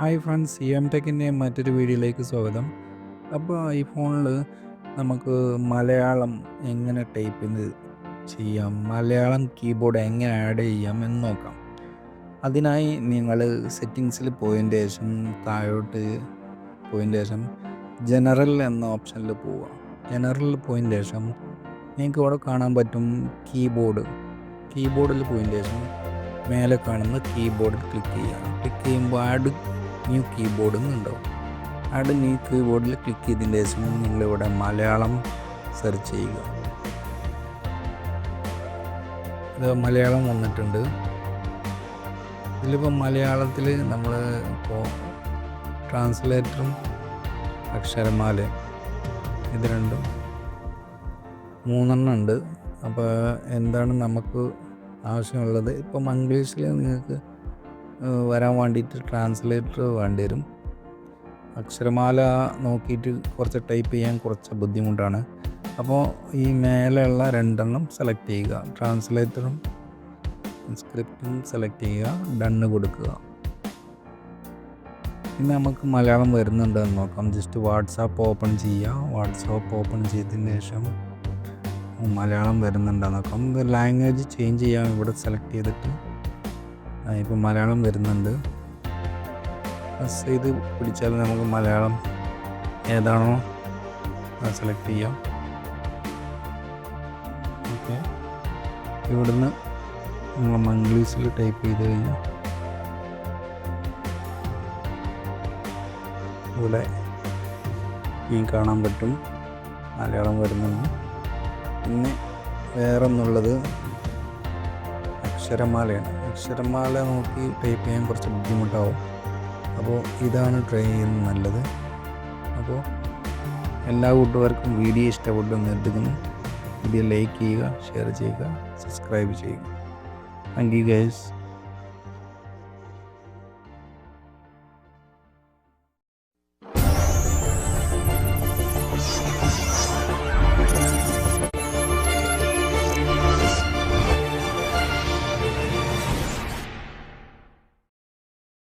Hi friends E M ടെക്കിന്റെ മറ്റൊരു വീഡിയോയിലേക്ക് സ്വാഗതം. അപ്പോൾ ഈ ഫോണിൽ നമുക്ക് മലയാളം എങ്ങനെ ടൈപ്പ് ചെയ്ത് ചെയ്യാം മലയാളം കീബോർഡ് എങ്ങനെ ആഡ് ചെയ്യാം എന്ന് നോക്കാം. അതിനായി നിങ്ങൾ സെറ്റിങ്സിൽ പോയതിന്റെ ശേഷം താഴോട്ട് പോയതിന്റെ ശേഷം ജനറൽ എന്ന ഓപ്ഷനിൽ പോവുക. ജനറലിൽ പോയതിന്റെ ശേഷം നിങ്ങൾക്ക് ഇവിടെ കാണാൻ പറ്റും കീബോർഡ് കീബോർഡിൽ പോയതിന്റെ ശേഷം മേലെ കാണുന്ന കീബോർഡിൽ ക്ലിക്ക് ചെയ്യുക. ക്ലിക്ക് ചെയ്യുമ്പോൾ ആഡ് ന്യൂ കീബോർഡ് എന്നുണ്ടാവും ആഡ് ന്യൂ കീബോർഡിൽ ക്ലിക്ക് ചെയ്തതിന്റെ ശേഷം നിങ്ങളിവിടെ മലയാളം സെർച്ച് ചെയ്യുക. ഇത് മലയാളം വന്നിട്ടുണ്ട്. ഇതിലിപ്പോൾ മലയാളത്തിൽ നമ്മൾ ഇപ്പോൾ ട്രാൻസ്ലേറ്ററും അക്ഷരമാല ഇത് രണ്ടും മൂന്നെണ്ണം ഉണ്ട്. അപ്പോൾ എന്താണ് നമുക്ക് ആവശ്യമുള്ളത്? ഇപ്പം ഇംഗ്ലീഷിൽ നിങ്ങൾക്ക് വരാൻ വേണ്ടിയിട്ട് ട്രാൻസ്ലേറ്റർ വേണ്ടി വരും. അക്ഷരമാല നോക്കിയിട്ട് കുറച്ച് ടൈപ്പ് ചെയ്യാൻ കുറച്ച് ബുദ്ധിമുട്ടാണ്. അപ്പോൾ ഈ മേലെയുള്ള രണ്ടെണ്ണം സെലക്ട് ചെയ്യുക. ട്രാൻസ്ലേറ്ററും സ്ക്രിപ്റ്റും സെലക്ട് ചെയ്യുക. ഡണ്ണ് കൊടുക്കുക. പിന്നെ നമുക്ക് മലയാളം വരുന്നുണ്ടോ എന്ന് നോക്കാം. ജസ്റ്റ് വാട്സാപ്പ് ഓപ്പൺ ചെയ്യുക. വാട്സാപ്പ് ഓപ്പൺ ചെയ്തതിന് ശേഷം മലയാളം വരുന്നുണ്ടോ നോക്കാം. ലാംഗ്വേജ് ചേഞ്ച് ചെയ്യാം ഇവിടെ സെലക്ട് ചെയ്തിട്ട് ഇപ്പോൾ മലയാളം വരുന്നുണ്ട്. ചെയ്ത് പിടിച്ചാൽ നമുക്ക് മലയാളം ഏതാണോ സെലക്ട് ചെയ്യാം. ഓക്കെ ഇവിടുന്ന് നമ്മൾ മംഗ്ലീഷിൽ ടൈപ്പ് ചെയ്ത് കഴിഞ്ഞാൽ ഇവിടെ ഈ കാണാൻ പറ്റും മലയാളം വരുന്നുണ്ട് പിന്നെ വേറെ ഒന്നുള്ളത് അക്ഷരമാലയാണ്. അക്ഷരമാല നോക്കി ടൈപ്പ് ചെയ്യാൻ കുറച്ച് ബുദ്ധിമുട്ടാവും. അപ്പോൾ ഇതാണ് ട്രൈ ചെയ്യുന്നത് നല്ലത്. അപ്പോൾ എല്ലാ കൂട്ടുകാർക്കും വീഡിയോ ഇഷ്ടപ്പെട്ടു കരുതുന്നു. വീഡിയോ ലൈക്ക് ചെയ്യുക ഷെയർ ചെയ്യുക സബ്സ്ക്രൈബ് ചെയ്യുക. Thank you guys.